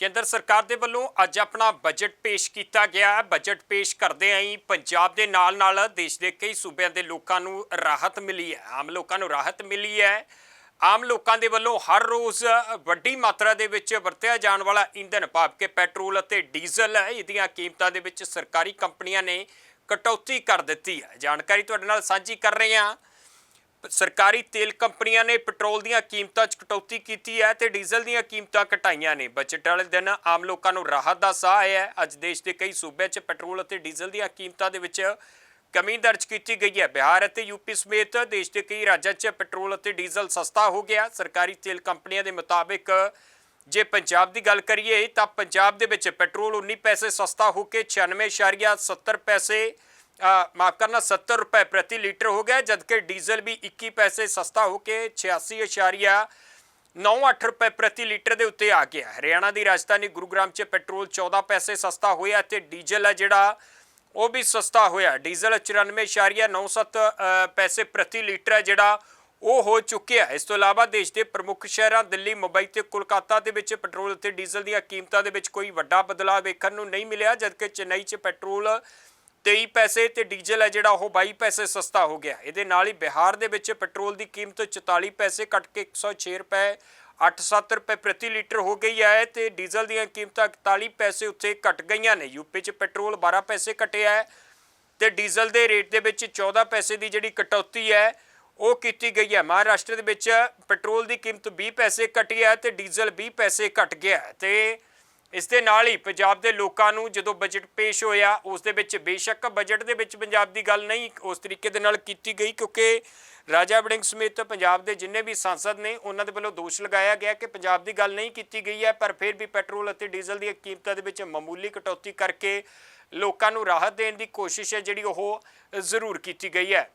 ਕੇਂਦਰ ਸਰਕਾਰ ਦੇ ਵੱਲੋਂ ਅੱਜ ਆਪਣਾ ਬਜਟ ਪੇਸ਼ ਕੀਤਾ ਗਿਆ ਹੈ। ਬਜਟ ਪੇਸ਼ ਕਰਦੇ ਆਂ ਹੀ ਪੰਜਾਬ ਦੇ ਨਾਲ ਨਾਲ ਦੇਸ਼ ਦੇ ਕਈ ਸੂਬਿਆਂ ਦੇ ਲੋਕਾਂ ਨੂੰ ਰਾਹਤ ਮਿਲੀ ਹੈ। ਆਮ ਲੋਕਾਂ ਨੂੰ ਰਾਹਤ ਮਿਲੀ ਹੈ। ਆਮ ਲੋਕਾਂ ਦੇ ਵੱਲੋਂ ਹਰ ਰੋਜ਼ ਵੱਡੀ ਮਾਤਰਾ ਦੇ ਵਿੱਚ ਵਰਤਿਆ ਜਾਣ ਵਾਲਾ ਇੰਧਨ, ਭਾਵ ਕਿ ਪੈਟਰੋਲ ਅਤੇ ਡੀਜ਼ਲ ਹੈ ਇਹਦੀਆਂ ਕੀਮਤਾਂ ਦੇ ਵਿੱਚ ਸਰਕਾਰੀ ਕੰਪਨੀਆਂ ਨੇ ਕਟੌਤੀ ਕਰ ਦਿੱਤੀ ਹੈ। ਜਾਣਕਾਰੀ ਤੁਹਾਡੇ ਨਾਲ ਸਾਂਝੀ ਕਰ ਰਹੇ ਹਾਂ। ਸਰਕਾਰੀ ਤੇਲ ਕੰਪਨੀਆਂ ਨੇ ਪੈਟਰੋਲ ਦੀਆਂ ਕੀਮਤਾਂ 'ਚ ਕਟੌਤੀ ਕੀਤੀ ਹੈ ਤੇ ਡੀਜ਼ਲ ਦੀਆਂ ਕੀਮਤਾਂ ਘਟਾਈਆਂ ਨੇ। ਬਜਟ ਵਾਲੇ ਦਿਨ ਆਮ ਲੋਕਾਂ ਨੂੰ ਰਾਹਤ ਦਾ ਸਾਹ ਆਇਆ ਹੈ। ਅੱਜ ਦੇਸ਼ ਦੇ ਕਈ ਸੂਬਿਆਂ 'ਚ ਪੈਟਰੋਲ ਅਤੇ ਡੀਜ਼ਲ ਦੀਆਂ ਕੀਮਤਾਂ ਦੇ ਵਿੱਚ ਕਮੀ ਦਰਜ ਕੀਤੀ ਗਈ ਹੈ। ਬਿਹਾਰ ਅਤੇ ਯੂਪੀ ਸਮੇਤ ਦੇਸ਼ ਦੇ ਕਈ ਰਾਜਾਂ 'ਚ ਪੈਟਰੋਲ ਅਤੇ ਡੀਜ਼ਲ ਸਸਤਾ ਹੋ ਗਿਆ। ਸਰਕਾਰੀ ਤੇਲ ਕੰਪਨੀਆਂ ਦੇ ਮੁਤਾਬਿਕ ਜੇ ਪੰਜਾਬ ਦੀ ਗੱਲ ਕਰੀਏ ਤਾਂ ਪੰਜਾਬ ਦੇ ਵਿੱਚ ਪੈਟਰੋਲ 19 ਪੈਸੇ ਸਸਤਾ ਹੋ ਕੇ 96.70 ਪੈਸੇ ਮਾਫ ਕਰਨਾ 70 ਰੁਪਏ ਪ੍ਰਤੀ ਲੀਟਰ ਹੋ ਗਿਆ ਜਦਕਿ ਡੀਜ਼ਲ ਵੀ 21 ਪੈਸੇ ਸਸਤਾ ਹੋ ਕੇ 86.98 ਰੁਪਏ ਪ੍ਰਤੀ ਲੀਟਰ ਦੇ ਉੱਤੇ ਆ ਗਿਆ। ਹਰਿਆਣਾ ਦੀ ਰਾਜਧਾਨੀ ਗੁਰੂਗ੍ਰਾਮ 'ਚ ਪੈਟਰੋਲ 14 ਪੈਸੇ ਸਸਤਾ ਹੋਇਆ ਤੇ ਡੀਜ਼ਲ ਹੈ ਜਿਹੜਾ ਉਹ ਵੀ ਸਸਤਾ ਹੋਇਆ। ਡੀਜ਼ਲ 94.97 ਅ, ਪੈਸੇ ਪ੍ਰਤੀ ਲੀਟਰ ਹੈ ਜਿਹੜਾ ਉਹ ਹੋ ਚੁੱਕਿਆ ਇਸ ਤੋਂ ਇਲਾਵਾ ਦੇਸ਼ ਦੇ ਪ੍ਰਮੁੱਖ ਸ਼ਹਿਰਾਂ ਦਿੱਲੀ ਮੁੰਬਈ ਤੇ ਕੋਲਕਾਤਾ ਦੇ ਵਿੱਚ ਪੈਟਰੋਲ ਅਤੇ ਡੀਜ਼ਲ ਦੀਆਂ ਕੀਮਤਾਂ ਦੇ ਵਿੱਚ ਕੋਈ ਵੱਡਾ ਬਦਲਾਅ ਵੇਖਣ ਨੂੰ ਨਹੀਂ ਮਿਲਿਆ ਜਦਕਿ ਚੇਨਈ 'ਚ ਪੈਟਰੋਲ 23 ਪੈਸੇ ਤੇ ਡੀਜ਼ਲ ਹੈ ਜਿਹੜਾ ਉਹ 22 ਪੈਸੇ ਸਸਤਾ ਹੋ ਗਿਆ। ਇਹਦੇ ਨਾਲ ਹੀ ਬਿਹਾਰ ਦੇ ਵਿੱਚ ਪੈਟਰੋਲ ਦੀ ਕੀਮਤ 44 ਪੈਸੇ ਘਟ ਕੇ 106 ਰੁਪਏ 87 ਰੁਪਏ ਪ੍ਰਤੀ ਲੀਟਰ ਹੋ ਗਈ ਹੈ ਤੇ ਡੀਜ਼ਲ ਦੀਆਂ ਕੀਮਤਾਂ 41 ਪੈਸੇ ਉੱਤੇ ਘਟ ਗਈਆਂ ਨੇ। ਯੂਪੀ 'ਚ ਪੈਟਰੋਲ 12 ਪੈਸੇ ਘਟਿਆ ਹੈ ਤੇ ਡੀਜ਼ਲ ਦੇ ਰੇਟ ਦੇ ਵਿੱਚ 14 ਪੈਸੇ ਦੀ ਜਿਹੜੀ ਕਟੌਤੀ ਹੈ ਉਹ ਕੀਤੀ ਗਈ ਹੈ। ਮਹਾਰਾਸ਼ਟਰ ਦੇ ਵਿੱਚ ਪੈਟਰੋਲ ਦੀ ਕੀਮਤ 20 ਪੈਸੇ ਘਟੀ ਹੈ ਤੇ ਡੀਜ਼ਲ 20 ਪੈਸੇ ਘਟ ਗਿਆ ਹੈ ਤੇ ਇਸ ਦੇ ਨਾਲ ਹੀ ਪੰਜਾਬ ਦੇ ਲੋਕਾਂ ਨੂੰ ਜਦੋਂ ਬਜਟ ਪੇਸ਼ ਹੋਇਆ, ਉਸ ਦੇ ਵਿੱਚ ਬੇਸ਼ੱਕ ਬਜਟ ਦੇ ਵਿੱਚ ਪੰਜਾਬ ਦੀ ਗੱਲ ਨਹੀਂ, ਉਸ ਤਰੀਕੇ ਦੇ ਨਾਲ ਕੀਤੀ ਗਈ ਕਿਉਂਕਿ ਰਾਜਾ ਵੜਿੰਗ ਸਮੇਤ ਪੰਜਾਬ ਦੇ ਜਿੰਨੇ ਵੀ ਸੰਸਦ ਨੇ, ਉਹਨਾਂ ਦੇ ਵੱਲੋਂ ਦੋਸ਼ ਲਗਾਇਆ ਗਿਆ ਕਿ ਪੰਜਾਬ ਦੀ ਗੱਲ ਨਹੀਂ ਕੀਤੀ ਗਈ ਹੈ, ਪਰ ਫਿਰ ਵੀ ਪੈਟਰੋਲ ਅਤੇ ਡੀਜ਼ਲ ਦੀਆਂ ਕੀਮਤਾਂ ਦੇ ਵਿੱਚ ਮਾਮੂਲੀ ਕਟੌਤੀ ਕਰਕੇ ਲੋਕਾਂ ਨੂੰ ਰਾਹਤ ਦੇਣ ਦੀ ਕੋਸ਼ਿਸ਼ ਹੈ ਜਿਹੜੀ ਉਹ ਜ਼ਰੂਰ ਕੀਤੀ ਗਈ ਹੈ।